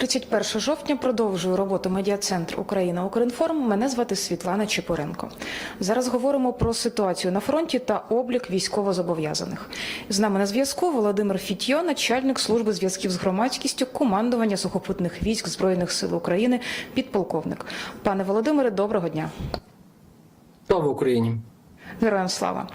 31 жовтня продовжую роботу медіа-центр Україна Укрінформ. Мене звати Світлана Чепуренко. Зараз говоримо про ситуацію на фронті та облік військовозобов'язаних. З нами на зв'язку Володимир Фітьо, начальник служби зв'язків з громадськістю командування сухопутних військ Збройних сил України, підполковник. Пане Володимире, доброго дня. Слава Україні! Героям слава.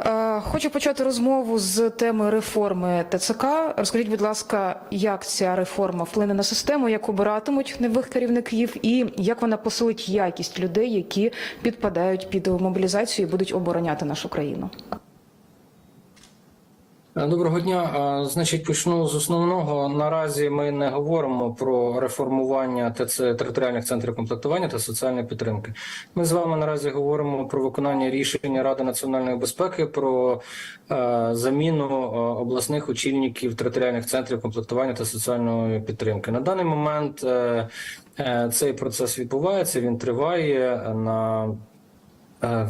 Е, Хочу почати розмову з теми реформи ТЦК. Розкажіть, будь ласка, як ця реформа вплине на систему, як обиратимуть нових керівників, і як вона посилить якість людей, які підпадають під мобілізацію і будуть обороняти нашу країну? Доброго дня. Значить, почну з основного. Наразі ми не говоримо про реформування ТЦ територіальних центрів комплектування та соціальної підтримки. Ми з вами наразі говоримо про виконання рішення Ради національної безпеки про е, заміну е, обласних очільників територіальних центрів комплектування та соціальної підтримки. На даний момент е, е, цей процес відбувається. Він триває на е,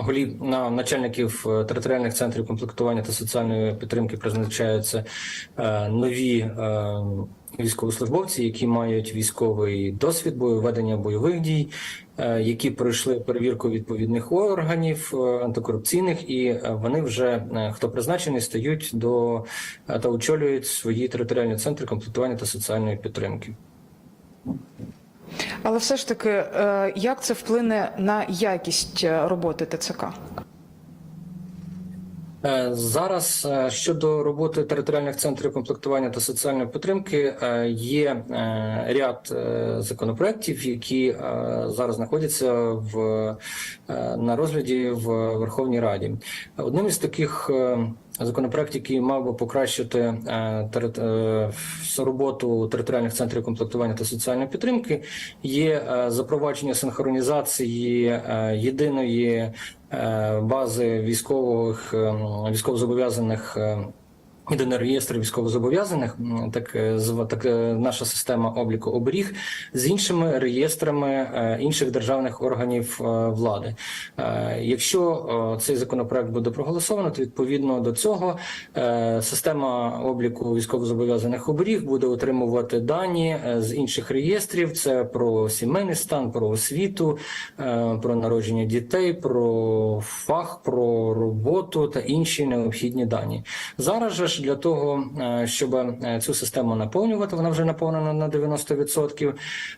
голів на начальників е, територіальних центрів комплектування та соціальної підтримки призначаються е, нові е, військовослужбовці, які мають військовий досвід ведення бойових дій, які пройшли перевірку відповідних органів антикорупційних, і вони вже хто призначений стають до та очолюють свої територіальні центри комплектування та соціальної підтримки. Але все ж таки, е, як це вплине на якість е, роботи ТЦК? Е, Зараз е, щодо роботи територіальних центрів комплектування та соціальної підтримки е, є ряд законопроєктів, які зараз знаходяться в на розгляді в Верховній Раді. Одним із таких законопроєктів, який мав би покращити роботу територіальних центрів комплектування та соціальної підтримки, є запровадження синхронізації єдиної бази військових е, військовозобов'язаних. Єдиний реєстр військовозобов'язаних, так е, так е, наша система обліку оберіг з іншими реєстрами е, інших державних органів влади. Якщо цей законопроект буде проголосовано, то відповідно до цього система обліку військовозобов'язаних оберіг буде отримувати дані з інших реєстрів: це про сімейний стан, про освіту, про народження дітей, про фах, про роботу та інші необхідні дані. Зараз же для того, е, щоб е, цю систему наповнювати, вона вже наповнена на 90%,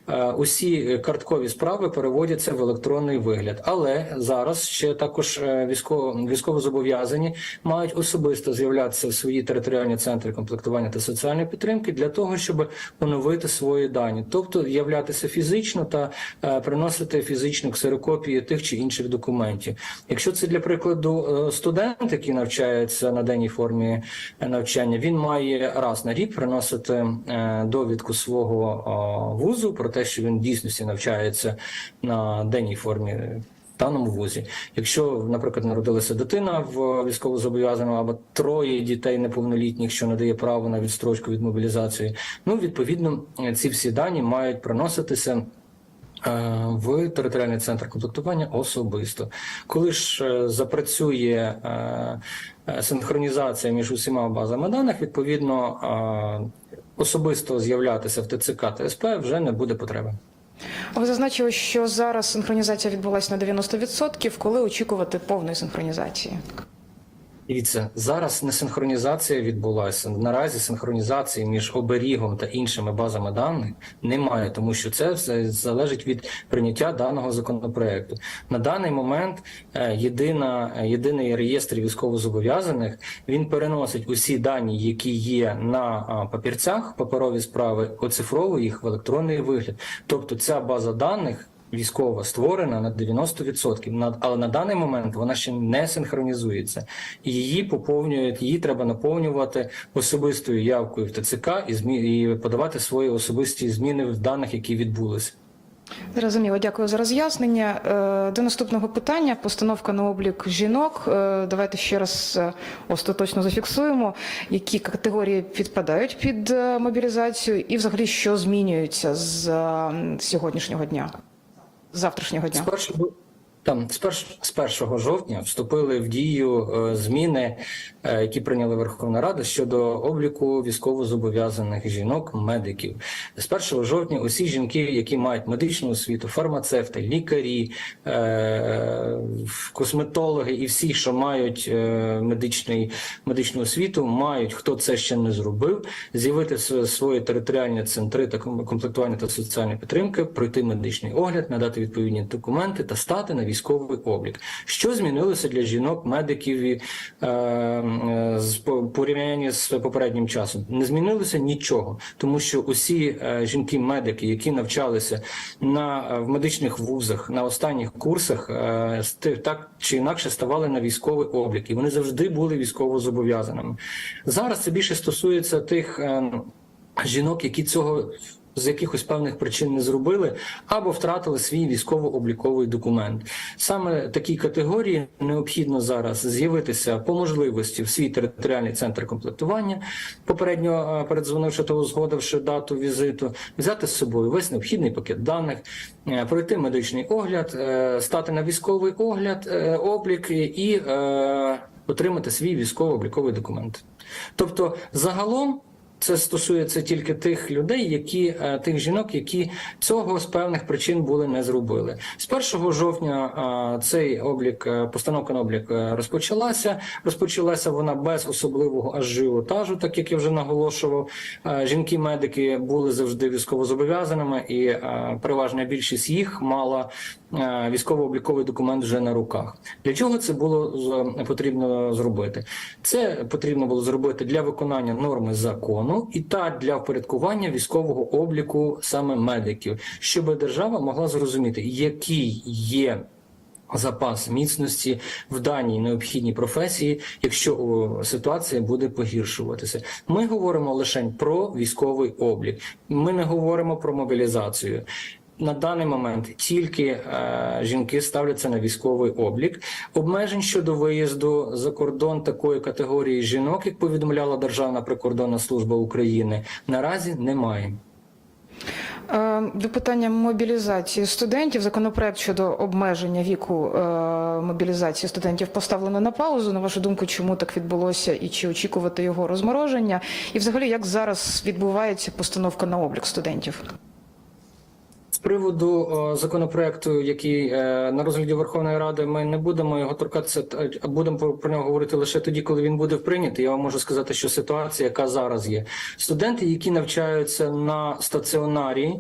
е, Усі карткові справи переводяться в електронний вигляд. Але зараз ще також військово військовозобов'язані мають особисто з'являтися в свої територіальні центри комплектування та соціальної підтримки для того, щоб поновити свої дані, тобто являтися фізично та приносити фізичну ксерокопії тих чи інших документів. Якщо це для прикладу студент, який навчається на денній формі навчання, він має раз на рік приносити е, довідку свого е, вузу про те, що він дійсності навчається на денній формі. Даному вузі, якщо, наприклад, народилася дитина в військовозобов'язаному або троє дітей неповнолітніх, що надає право на відстрочку від мобілізації, ну відповідно ці всі дані мають приноситися в територіальний центр комплектування особисто. Коли ж е, запрацює е, е, синхронізація між усіма базами даних, відповідно е, особисто з'являтися в ТЦК та СП вже не буде потреби. Ви зазначили, що зараз синхронізація відбулася на 90%. Коли очікувати повної синхронізації? Дивіться, зараз не синхронізація відбулася. Наразі синхронізації між оберігом та іншими базами даних немає, тому що це все залежить від прийняття даного законопроекту. На даний момент е, єдина е, єдиний реєстр військовозобов'язаних він переносить усі дані, які є на папірцях, паперові справи, оцифровує їх в електронний вигляд. Тобто ця база даних. Військова створена на 90%, на- але на даний момент вона ще не синхронізується. Її поповнюють, її треба наповнювати особистою явкою в ТЦК і змі і подавати свої особисті зміни в даних, які відбулися. Зрозуміло, дякую за роз'яснення. Е, До наступного питання постановка на облік жінок. Е, Давайте ще раз е, остаточно зафіксуємо, які категорії підпадають під мобілізацію, і взагалі що змінюється з сьогоднішнього дня, завтрашнього дня. Спершу Там з, перш, з 1 жовтня вступили в дію е, зміни, які прийняла Верховна Рада щодо обліку військовозобов'язаних жінок, медиків. З 1 жовтня усі жінки, які мають медичну освіту, фармацевти, лікарі, е, косметологи і всі, що мають е, медичний, медичну освіту, мають хто це ще не зробив, з'явити свої територіальні центри та ком- комплектування та соціальної підтримки, пройти медичний огляд, надати відповідні документи та стати на військовий облік. Що змінилося для жінок, медиків і, е, е, з порівнянні з попереднім часом? Не змінилося нічого, тому що усі е, жінки-медики, які навчалися на е, в медичних вузах на останніх курсах, е, так чи інакше ставали на військовий облік, і вони завжди були військово зобов'язаними. Зараз це більше стосується тих. е, жінок, які цього з якихось певних причин не зробили, або втратили свій військово-обліковий документ. Саме такій категорії необхідно зараз з'явитися по можливості в свій територіальний центр комплектування, попередньо е, передзвонивши та узгодивши дату візиту, взяти з собою весь необхідний пакет даних, е, пройти медичний огляд, е, стати на військовий огляд, облік і отримати свій військово-обліковий документ. Тобто, загалом. Це стосується тільки тих людей, які е, тих жінок, які цього з певних причин були не зробили. З 1 жовтня е, цей облік, е, постановка на облік розпочалася. Розпочалася вона без особливого ажіотажу, так як я вже наголошував. Жінки-медики були завжди військовозобов'язаними, і переважна більшість їх мала військово-обліковий документ вже на руках. Для чого це було потрібно зробити? Це потрібно було зробити для виконання норми закону і та для впорядкування військового обліку саме медиків, щоб держава могла зрозуміти, який є. Запас міцності в даній необхідній професії, якщо ситуація буде погіршуватися. Ми говоримо лише про військовий облік. Ми не говоримо про мобілізацію. На даний момент тільки е, жінки ставляться на військовий облік. Обмежень щодо виїзду за кордон такої категорії жінок, як повідомляла Державна прикордонна служба України, наразі немає. Е, До питання мобілізації студентів законопроект щодо обмеження віку е, мобілізації студентів поставлено на паузу. На вашу думку, чому так відбулося і чи очікувати його розмороження? І взагалі, як зараз відбувається постановка на облік студентів? Приводу о, законопроекту, який е, на розгляді Верховної Ради, ми не будемо його торкатися, а будемо про, нього говорити лише тоді, коли він буде прийнятий. Я вам можу сказати, що ситуація, яка зараз є, студенти, які навчаються на стаціонарі,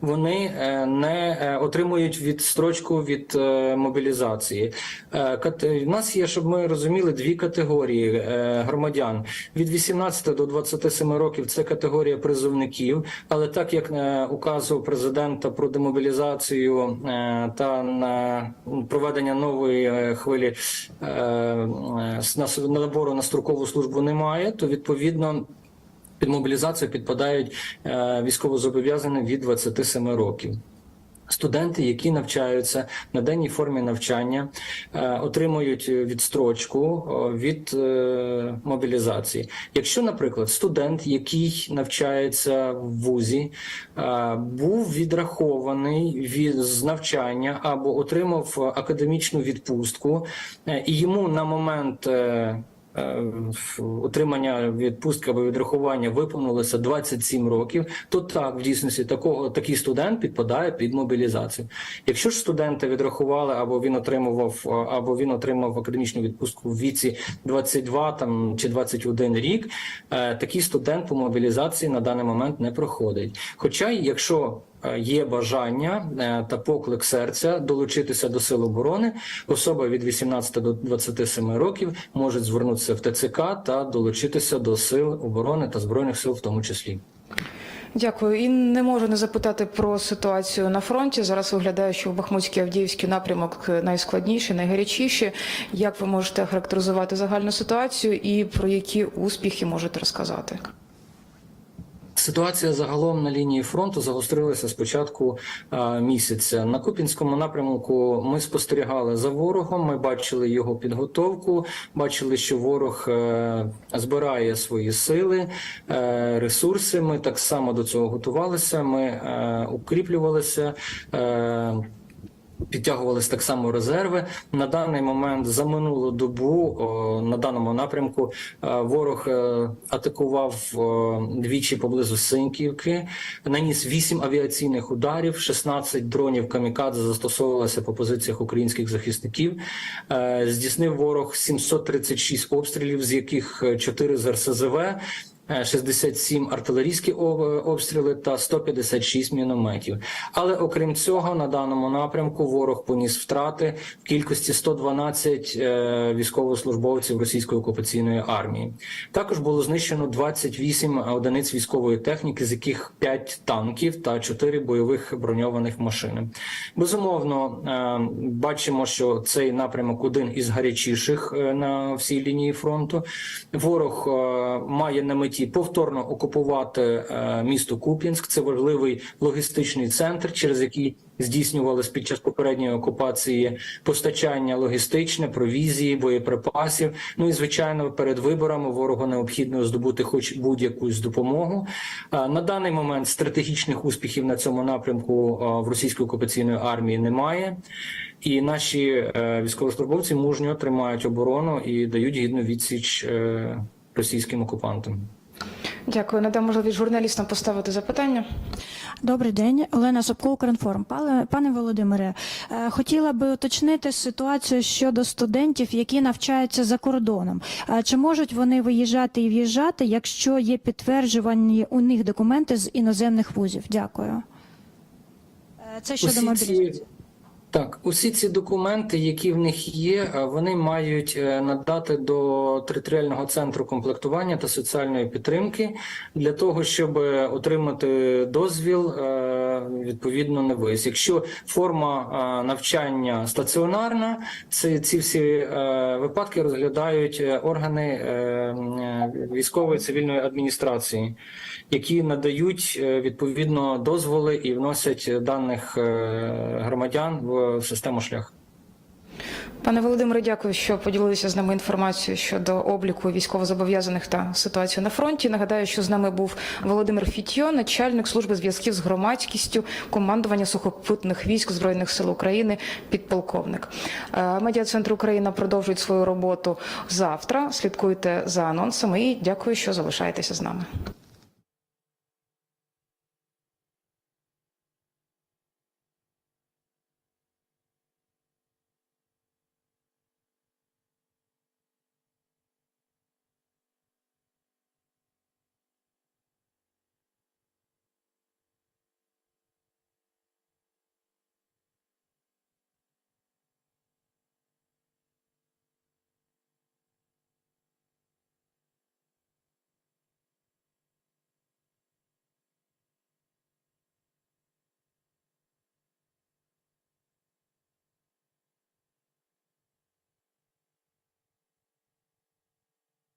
вони е, не е, отримують відстрочку від е, мобілізації. Е, У нас є, щоб ми розуміли, дві категорії е, громадян від 18 до 27 років. Це категорія призовників, але так як е, указу президента про демобілізацію е, та на проведення нової е, хвилі е, на набору на строкову службу немає, то відповідно. Під мобілізацію підпадають військовозобов'язані від 27 років. Студенти, які навчаються на денній формі навчання, е, отримують відстрочку від е, мобілізації. Якщо, наприклад, студент, який навчається в вузі, е, був відрахований від з навчання або отримав академічну відпустку, е, і йому на момент е, е, отримання відпустки або відрахування виповнилося 27 років, то так в дійсності такого такий студент підпадає під мобілізацію. Якщо ж студента відрахували, або він отримував, е, або він отримав академічну відпустку в віці 22 там чи 21 рік, е, такий студент по мобілізації на даний момент не проходить. Хоча, якщо е, Є бажання е, та поклик серця долучитися до сил оборони. Особа від 18 до 27 років може звернутися в ТЦК та долучитися до сил оборони та збройних сил, в тому числі. Дякую. І не можу не запитати про ситуацію на фронті. Зараз виглядає, що в Бахмутський Авдіївський напрямок найскладніший, найгарячіший. Як ви можете характеризувати загальну ситуацію і про які успіхи можете розказати? Ситуація загалом на лінії фронту загострилася з початку е, місяця. На Купінському напрямку ми спостерігали за ворогом. Ми бачили його підготовку, бачили, що ворог е, збирає свої сили, е, ресурси. Ми так само до цього готувалися. Ми укріплювалися. Підтягувались так само резерви. На даний момент за минулу добу на даному напрямку е, ворог е, атакував двічі поблизу Синьківки, наніс 8 авіаційних ударів, 16 дронів камікадзе застосовувалося по позиціях українських захисників. Е, Здійснив ворог 736 обстрілів, з яких 4 з РСЗВ. Е, 67 артилерійські обстріли та 156 мінометів. Але окрім цього, на даному напрямку ворог поніс втрати в кількості 112 е, військовослужбовців російської окупаційної армії. Також було знищено 28 одиниць військової техніки, з яких 5 танків та 4 бойових броньованих машини. Безумовно, е, бачимо, що цей напрямок один із гарячіших е, на всій лінії фронту. Ворог е, має на меті повторно окупувати е, місто Куп'янськ. Це важливий логістичний центр, через який здійснювалось під час попередньої окупації постачання логістичне, провізії, боєприпасів. Ну і звичайно, перед виборами ворогу необхідно здобути хоч будь-якусь допомогу. Е, На даний момент стратегічних успіхів на цьому напрямку е, в російської окупаційної армії немає. І наші військовослужбовці мужньо тримають оборону і дають гідну відсіч російським окупантам. Дякую. Надам можливість журналістам поставити запитання. Добрий день, Олена Собко, Укрінформ. Пане, Володимире, е, хотіла би уточнити ситуацію щодо студентів, які навчаються за кордоном. Е, Чи можуть вони виїжджати і в'їжджати, якщо є підтверджувані у них документи з іноземних вузів? Дякую. Е, Це щодо мобілізації. Так, усі ці документи, які в них є, е, вони мають е, надати до територіального центру комплектування та соціальної підтримки для того, щоб е, отримати дозвіл відповідно не виїзд. Якщо форма е, навчання стаціонарна, це ці всі е, випадки розглядають е, органи військової цивільної адміністрації, які надають відповідно дозволи і вносять даних громадян в систему шлях. Пане Володимире, дякую, що поділилися з нами інформацією щодо обліку військовозобов'язаних та ситуації на фронті. Нагадаю, що з нами був Володимир Фітьо, начальник служби зв'язків з громадськістю командування сухопутних військ збройних сил України, підполковник. Е, Медіа-центр Україна продовжують свою роботу завтра. Слідкуйте за анонсами і дякую, що залишаєтеся з нами.